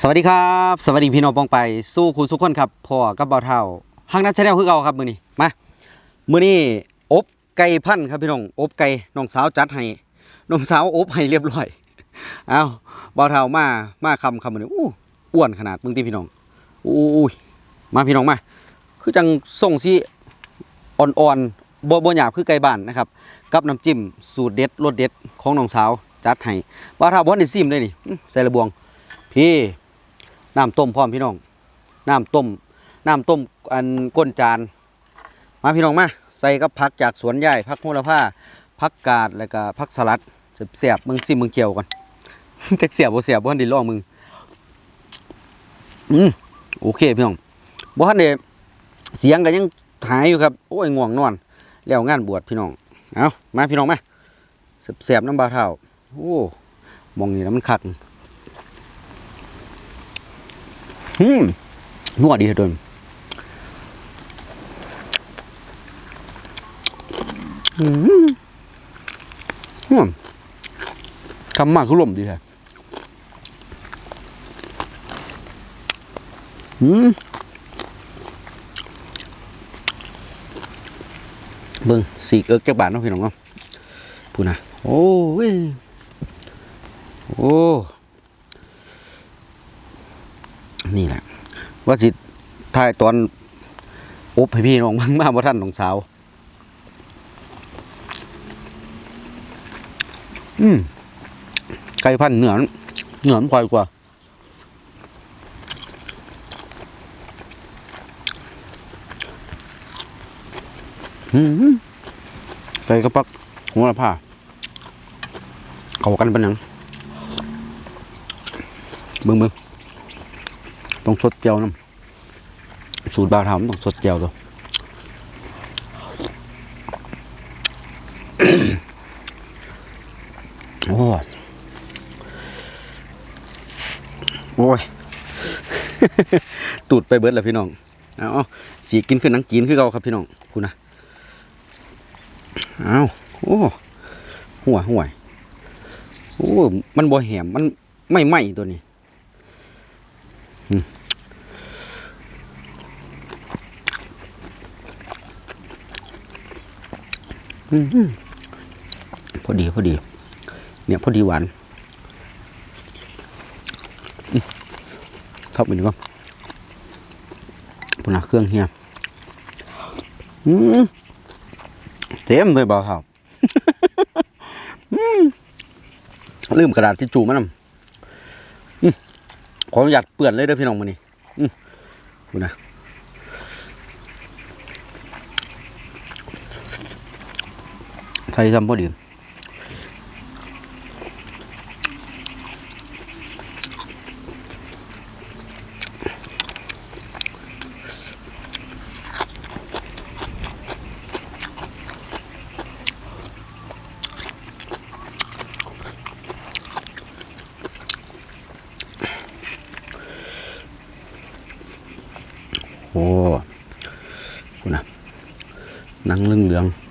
สวัสดีครับ สวัสดีพี่น้องปองไปสู้ครูสุกคนครับพ่อกับเบาเท่าห้างนัดชาแนลคือเก่าครับมือนี้มามือนี้อบไก่พันธุ์ครับพี่น้องอบไก่น้องสาวจัดให้น้องสาวอบให้เรียบร้อยเอาเบาเท่ามามาคำคำมือนี้อู้อ้วนขนาดมึงติพี่น้องอู้ยมาพี่น้องมา คือจังส่งสิอ่อนๆบ่บ่หยาบคือไก่บ้านนะครับ กับน้ำจิ้มสูตรเด็ดรสเด็ดของน้องสาวจัดให้เบาเท่าบ่ทันได้ซิมเลยนี่ใส่ระบวงพี่ น้ำต้มพร้อมพี่น้อง น้ำต้ม น้ำต้มอันก้นจาน มาพี่น้องมา ใส่กับผักจากสวนใหญ่ผักโหระพาผักกาดแล้วก็ผักสลัดเสียบมึงซิมึงเกี่ยวก่อนจักเสียบบ่เสียบบ่ทันได้ลองมึงอืมโอเคพี่น้องบ่ทันได้เสียงก็ยังหายอยู่ครับ โอ้ยง่วงนอน แล้วงานบวชพี่น้อง เอามาพี่น้องมาเสียบน้ำบาเท่าโอ้มองนี่แล้วมันคัก อืมนวดดีเถอะเดินอืมอืมคำมากคือลมดีแท้อืมเบิ่งสีเอิกจักบาทเนาะพี่น้องเนาะพูนะโอ้ยโอ้ นี่แหละ ว่าสิถ่ายตอนอบให้พี่น้องบ้างมาบ่ท่านน้องสาว อืมไก่พันเหนือนเหนือนพลอยกว่า อืมใส่กระปักหัวละผ้าเขากันเป็นยังเบิ่งเบิ่ง ต้องสดเจียวน้ำสูตรบาวทำต้องสดเจียวตัวโอ้ยโอ้ย ตูดไปเบิดแล้วพี่น้องเอาสีกินขึ้นนังกินคือเก่าครับพี่น้องคุณนะเอาโอ้ห่วห่วยโอ้ มันบ่แหมมันไม่ไหมตัวนี้ พอดีพอดี เนี่ยพอดีหวานชอืมทับไปดีกว่าปุ่นเครื่องเฮียเต็มเลยเบาเท่าอืมลืมกระดาษที่จูมันำอืมขออนุญาตเปื่อนเลยเด้อพี่น้องมานี่อืมคุณนะ ใส่ซ้ำพอดีโอ้คุณนะนังเรื่องเหลืองๆ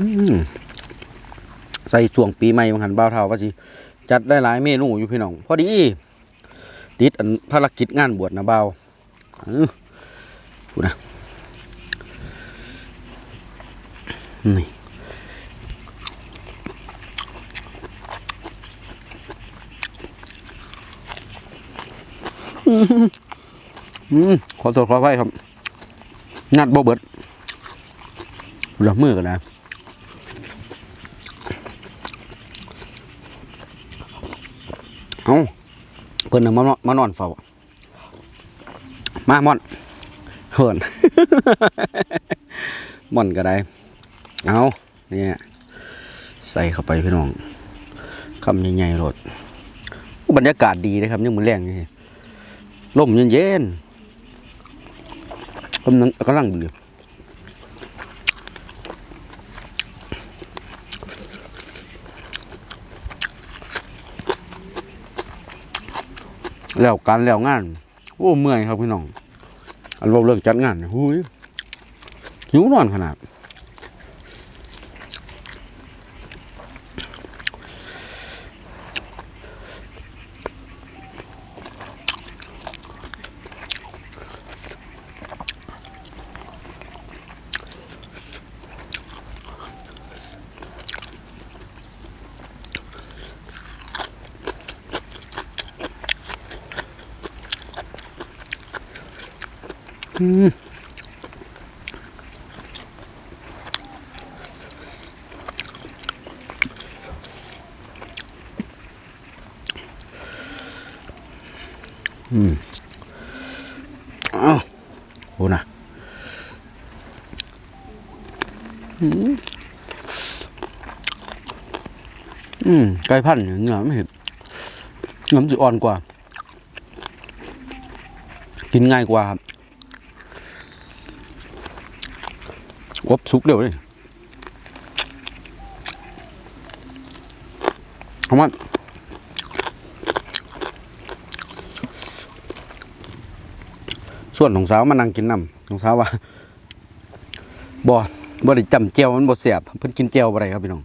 อืม ใส่ช่วงปีใหม่บางหันบ่าวเท่าว่าสิจัดได้หลายเมนูอยู่พี่น้อง พอดีติดอันภารกิจงานบวชนะบ่าวอื้อพูดนะนี่อื้อหืออืมขอโทษขออภัยครับ งัดบ่เบิดเหลือมือกันนะ เอาเพิ่นมานอนมานอนเฝ้ามาม่อนเหินม่อนก็ได้ เอาเนี่ยใส่เข้าไปพี่น้องคำใหญ่ๆรถบรรยากาศดีนะครับนี่มือแรงนี่ลมเย็นๆกำลังกำลังดี แล้วการแล้วงาน โอ้เมื่อยครับพี่น้องอันเราเลิกจัดงานเนี่ยหุยหิวนอนขนาด อืมอืมอ้าวโหนะอืมอืมไก่พันธุ์เนี่ยเนื้อไม่เห็นเนื้อมันจะอ่อนกว่า กินง่ายกว่าครับ อบสุกเร็วเลยเอามาส่วนของสาวมานั่งกินน้ำของสาวว่าบ่บ่ได้จำเจียวมันบ่เสียบเพิ่นกินเจียวบ่ได้ครับพี่น้อง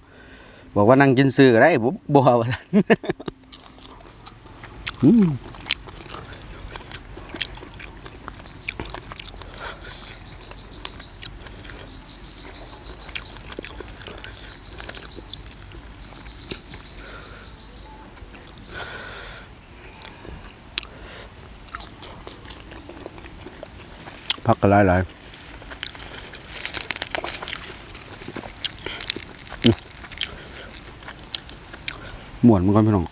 บอกว่านั่งกินซื้อก็ได้บ่บ่ว่าอืม พักกันหลายหลายอืมหมวนมันก็ไม่น้อง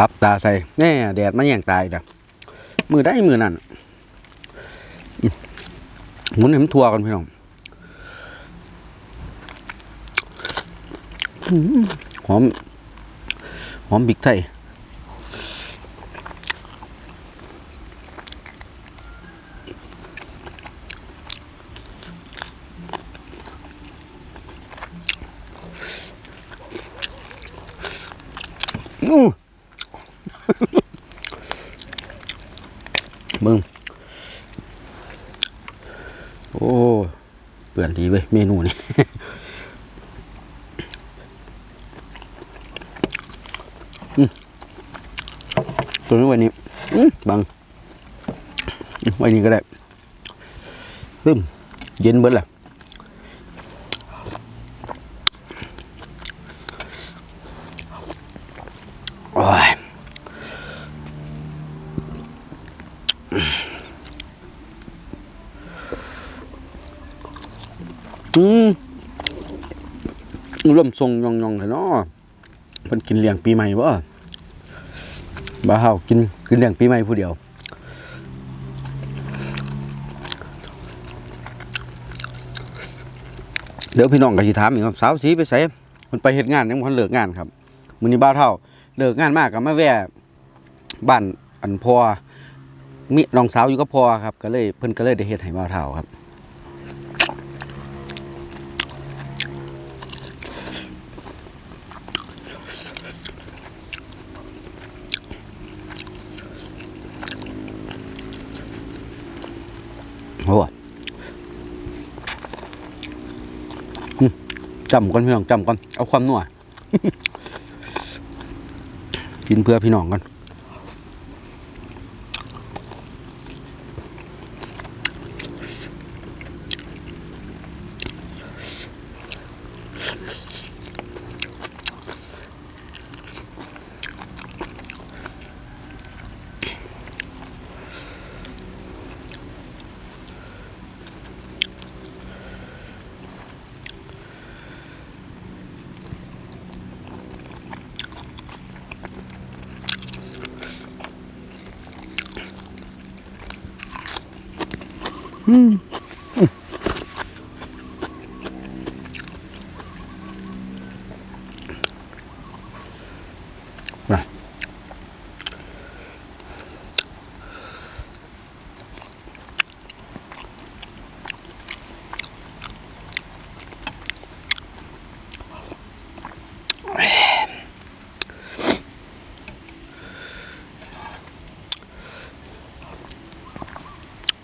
รับตาใส่แน่แดดมาแย่งตายเด้อมือได้มือนั่นหมุนให้มันทัวกันพี่น้องหอม หอมบิ๊กไทย อู้ มึง โอ้ เปื่อน ดีเว้ยเมนูนี่ตัวนี้ไว้นี้บังไว้นี้ก็ได้ซึมเย็นเบิดแหละ ร่วมทรงยองยองเลยเนาะเพิ่นกินเลี้ยงปีใหม่บ่บ่าเฮากินกินเลี้ยงปีใหม่ผู้เดียวเดี๋ยวพี่น้องก็สิถามอีกครับสาวสีไปไสเพิ่นไปเฮ็ดงานยังบ่ทันเลิกงานครับมื้อนี้บ่าวเฒ่าเลิกงานมากก็มาแวะบ้านอันพ่อมีน้องสาวอยู่กับพ่อครับ ก็เลยเพิ่นก็เลยได้เฮ็ดให้บ่าวเฒ่าครับ จำก่อนพี่น้องจำก่อนเอาความนัวกินเพื่อพี่น้องก่อน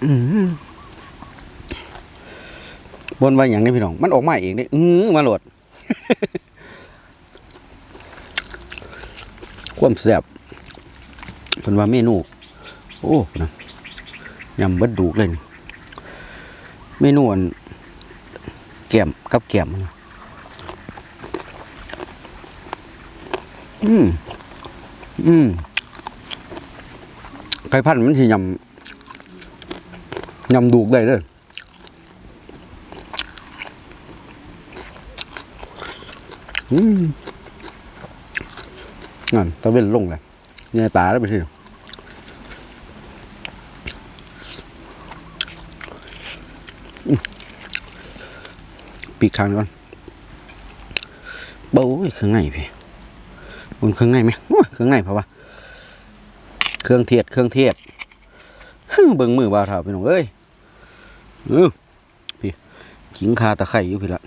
Mm-hmm. บนว่าอย่างนี้พี่น้อง มันออกมาเองเด้อื้อมาโหลด ความแซ่บเพิ่นว่าเมนู โอ้นะยำเบิดดูกเลยนี่เมนูอันแกมกับแกมมันะอืม อืมไก่พันธุ์มันสิยำยำดูกได้เด้ออืม นั่นตะเวนลงเลยเนี่ยตาแล้วไปทีปีกคางก่อนโบ้ยเครื่องในพี่บนเครื่องในไหมเครื่องในเพราะว่าเครื่องเทศเครื่องเทศฮึ่มเบิ่งมือบ่าวเท่าพี่น้องเอ้ยเออพี่ขิงคาตะไคร่อยู่พี่ละ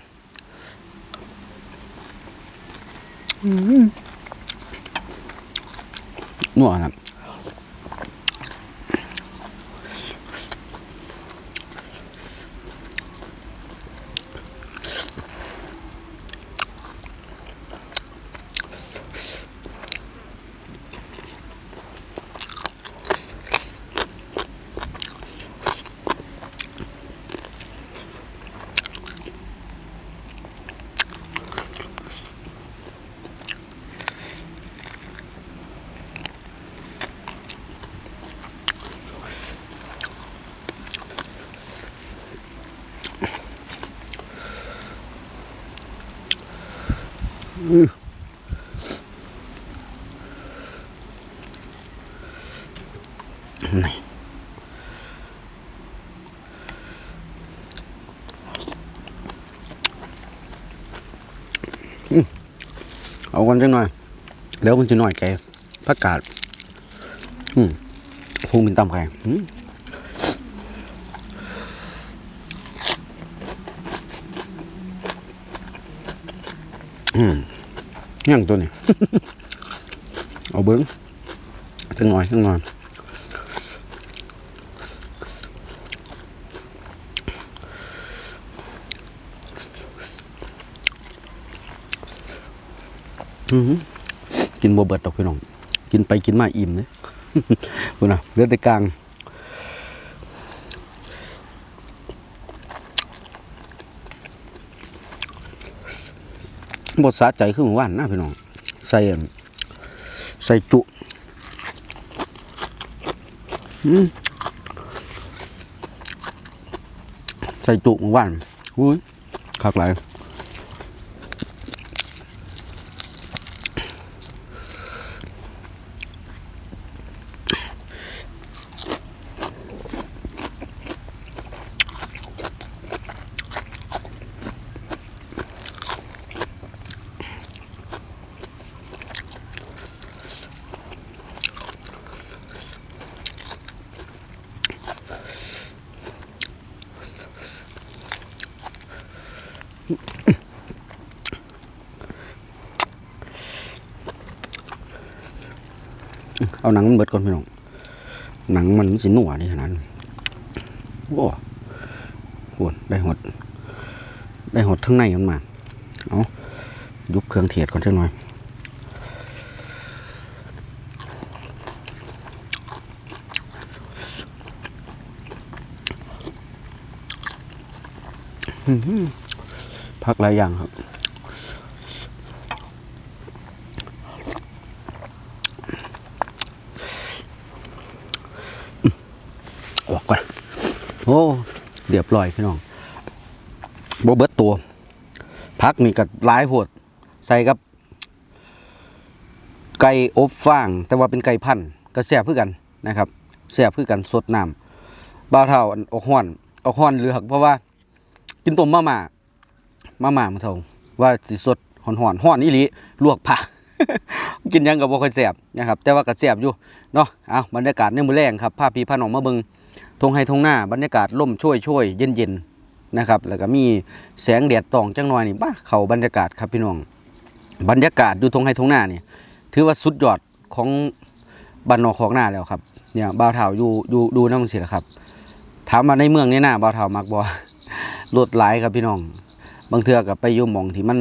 นัวครับ เอากันจังหน่อยเดี๋ยวมันจะหน่อยแกพักกาดอืมพุงเป็นตำไข่อืมยังตัวนี้ เอาเบิ้งจังหน่อยจังหน่อย อือหือ กินบ่เบิดดอกพี่น้อง กินไปกินมาอิ่มเลยพุ่นน่ะเลือแต่กลางบดสะใจคือหมู่บ้านนะพี่น้อง ใส่ใส่จุใส่จุหมู่บ้านอุ้ยคักหลาย เอาหนังมันเบิดก่อนพี่น้องหนังมันสิหนัวนี่ขนาดนั้โอ้โหได้หด ได้หดทั้งในมันมา เอายุบเครื่องเทียดก่อนจังหน่อยพักหลายอย่างครับ ออกก่อน โอ้เรียบร้อยพี่น้องโบเบิดตัวพักนี่กับหลายหดใส่กับ ไก่อบฟาง แต่ว่าเป็นไก่พันธุ์ก็แซ่บเพื่อกันนะครับแซ่บเพื่อกันสดน้ำบ้าวเท่าออกห้อนออกห้อนเหลือกเพราะว่า กินต้มมาม่ามาม่ามาเท่าว่าสิสดหอนหอนห้อนอีหลีลวกผักกินยังกับบ่ค่อยแซ่บนะครับแต่ว่าก็แซ่บอยู่เนาะเอาบรรยากาศในมือแรงครับพาพี่พาน้องมาเบิง ทงไฮทงหน้าบรรยากาศล่มช่วยช่วยเย็นเย็นๆนะครับ แล้วก็มีแสงแดดตองจังหน่อยนี่บ้าเข้าบรรยากาศครับพี่น้อง บรรยากาศอยู่ทงไฮทงหน้านี่ถือว่าสุดยอดของบ้านนอกของหน้าแล้วครับ เนี่ยบ่าวเฒ่าอยู่อยู่ดูน้ำสิละครับ ถามมาในเมืองนี่หน้าบ่าวเฒ่ามักบ่รถหลายครับพี่น้อง บางเทือก็ไปยู่หม่องที่มัน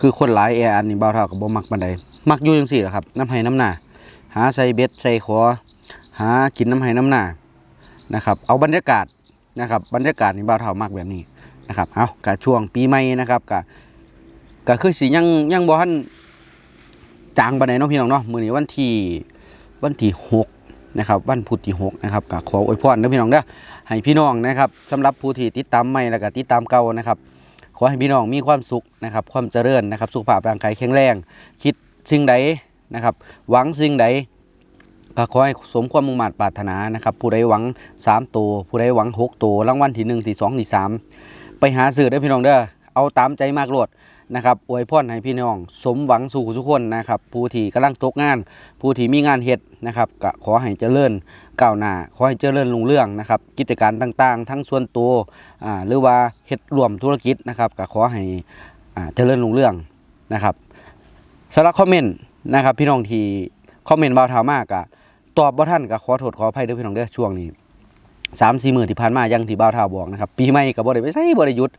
คือคนหลายแออันนี่บ่าวเท่าก็บ่มักปานใดมักอยู่จังซี่แหละครับ น้ำไห้น้ำหน้าหาใส่เบ็ดใส่ขอหากินน้ำไห้น้ำหน้า นะครับเอาบรรยากาศนะครับบรรยากาศนี่บ่าวเท่ามักแบบนี้นะครับเอากะช่วงปีใหม่นะครับกะก็คือสิยังยังบ่ทันจางปานใดเนาะพี่น้องเนาะมื้อนี้วันที่วันที่6นะครับวันพุธที่6นะครับก็ขออวยพรเด้อพี่น้องเด้อให้พี่น้องนะครับสำหรับผู้ที่ติดตามใหม่แล้วก็ติดตามเก่านะครับขอให้พี่น้องมีความสุขนะครับความเจริญนะครับสุขภาพร่างกายแข็งแรง คิดสิ่งใดนะครับหวังสิ่งใด ก็ขอให้สมความมุ่งมั่นปรารถนานะครับผู้ใดหวัง 3 ตัว ผู้ใดหวัง 6 ตัวรางวัลที่1ที่2ที่3ไปหาซื้อได้พี่น้องเด้อเอาตามใจมากโลดนะครับอวยพรให้พี่น้อง สมหวังสู่ทุกคนนะครับผู้ที่กำลังตกงาน ผู้ที่มีงานเฮ็ดนะครับก็ขอให้เจริญก้าวหน้าขอให้เจริญรุ่งเรืองนะครับกิจการต่างๆ ทั้งส่วนตัวอ่าหรือว่าเฮ็ดรวมธุรกิจนะครับก็ขอให้อ่าเจริญรุ่งเรืองนะครับสำหรับคอมเมนต์นะครับพี่น้องที่คอมเมนต์บ่าวเทามากก็ ตอบบ่ทันก็ขอโทษขออภัยเด้อพี่น้องเด้อช่วงนี้สามสี่หมื้อที่ผ่านมายังที่บ่าวเทาบอกนะครับปีใหม่ก็บ่ได้ไปไสบ่ได้ยุด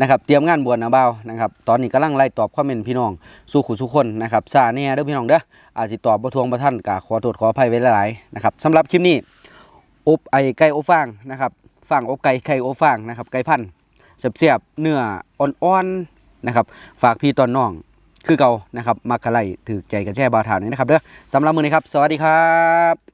นะครับเตรียมงานบวชนะบ่าวนะครับตอนนี้กำลังไล่ตอบคอมเมนต์พี่น้องสู่ขู่สู่คนนะครับซาแน่เด้อพี่น้องเด้ออาจสิตอบบ่ทวงบ่ทันก็ขอโทษขออภัยไว้หลายๆนะครับสำหรับคลิปนี้อบไอไก่อบฟางนะครับฟางอบไก่ไก่อบฟางนะครับไก่พันธุ์เสียบเนื้ออ่อนๆนะครับฝากพี่ตอนน้อง คือเก่านะครับมักกะไลถือใจกันแช่บาวถานนี้นะครับเด้อสำหรับมือนี้ครับ สวัสดีครับ